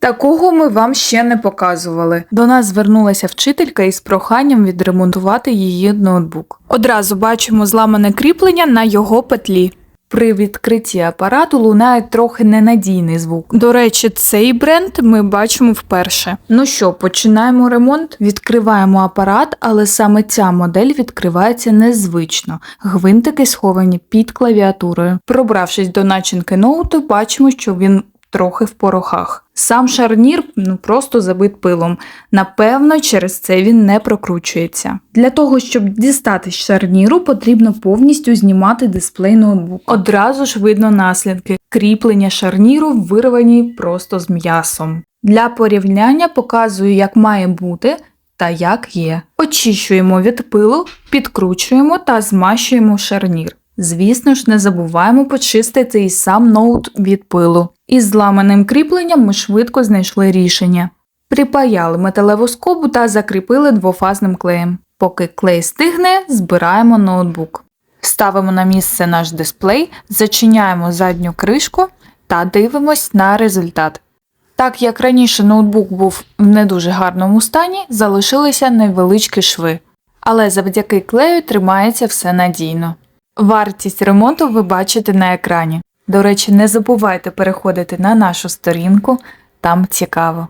Такого ми вам ще не показували. До нас звернулася вчителька із проханням відремонтувати її ноутбук. Одразу бачимо зламане кріплення на його петлі. При відкритті апарату лунає трохи ненадійний звук. До речі, цей бренд ми бачимо вперше. Ну що, починаємо ремонт? Відкриваємо апарат, але саме ця модель відкривається незвично. Гвинтики сховані під клавіатурою. Пробравшись до начинки ноуту, бачимо, що він трохи в порохах. Сам шарнір ну просто забит пилом. Напевно, через це він не прокручується. Для того, щоб дістати шарніру, потрібно повністю знімати дисплей ноутбуку. Одразу ж видно наслідки. Кріплення шарніру вирвані просто з м'ясом. Для порівняння показую, як має бути та як є. Очищуємо від пилу, підкручуємо та змащуємо шарнір. Звісно ж, не забуваємо почистити і сам ноут від пилу. Із зламаним кріпленням ми швидко знайшли рішення. Припаяли металеву скобу та закріпили двофазним клеєм. Поки клей стигне, збираємо ноутбук. Ставимо на місце наш дисплей, зачиняємо задню кришку та дивимось на результат. Так як раніше ноутбук був в не дуже гарному стані, залишилися невеличкі шви, але завдяки клею тримається все надійно. Вартість ремонту ви бачите на екрані. До речі, не забувайте переходити на нашу сторінку, там цікаво.